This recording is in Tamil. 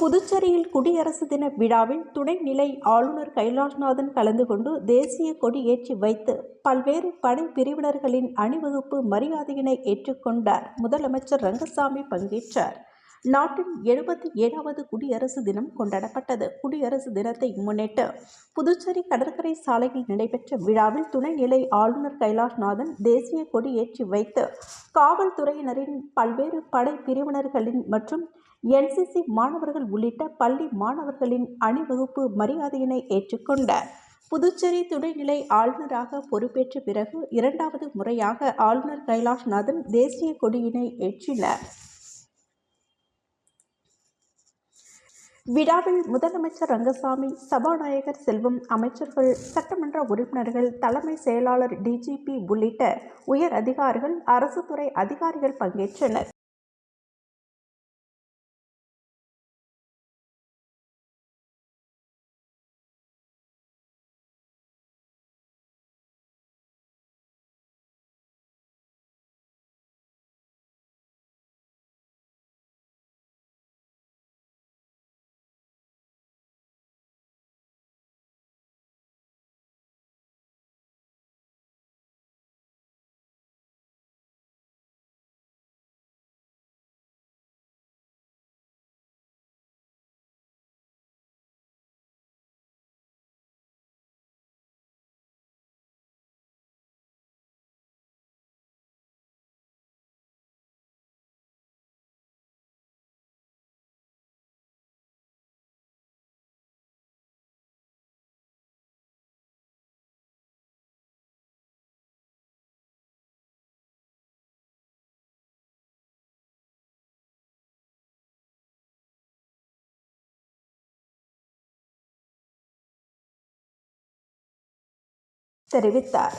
புதுச்சேரியில் குடியரசு தின விழாவில் துணைநிலை ஆளுநர் கைலாஷ்நாதன் கலந்து கொண்டு தேசிய கொடி ஏற்றி வைத்து பல்வேறு படை பிரிவினர்களின் அணிவகுப்பு மரியாதையினை ஏற்றுக்கொண்டார். முதலமைச்சர் ரங்கசாமி பங்கேற்றார். நாட்டின் எழுபத்தி ஏழாவது குடியரசு தினம் கொண்டாடப்பட்டது. குடியரசு தினத்தை முன்னிட்டு புதுச்சேரி கடற்கரை சாலையில் நடைபெற்ற விழாவில் துணைநிலை ஆளுநர் கைலாஷ்நாதன் தேசிய கொடி ஏற்றி வைத்து காவல்துறையினரின் பல்வேறு படை பிரிவினர்களின் மற்றும் என்சிசி மாணவர்கள் உள்ளிட்ட பள்ளி மாணவர்களின் அணிவகுப்பு மரியாதையினை ஏற்றுக்கொண்டார் புதுச்சேரி துணைநிலை ஆளுநராக பொறுப்பேற்ற பிறகு இரண்டாவது முறையாக ஆளுநர் கைலாஷ்நாதன் தேசிய கொடியினை ஏற்றினார். விழாவில் முதலமைச்சர் ரங்கசாமி சபாநாயகர் செல்வம் அமைச்சர்கள் சட்டமன்ற உறுப்பினர்கள் தலைமை செயலாளர் டிஜிபி உள்ளிட்ட உயர் அதிகாரிகள் அரசு துறை அதிகாரிகள் பங்கேற்றனர். தெரிவித்தார்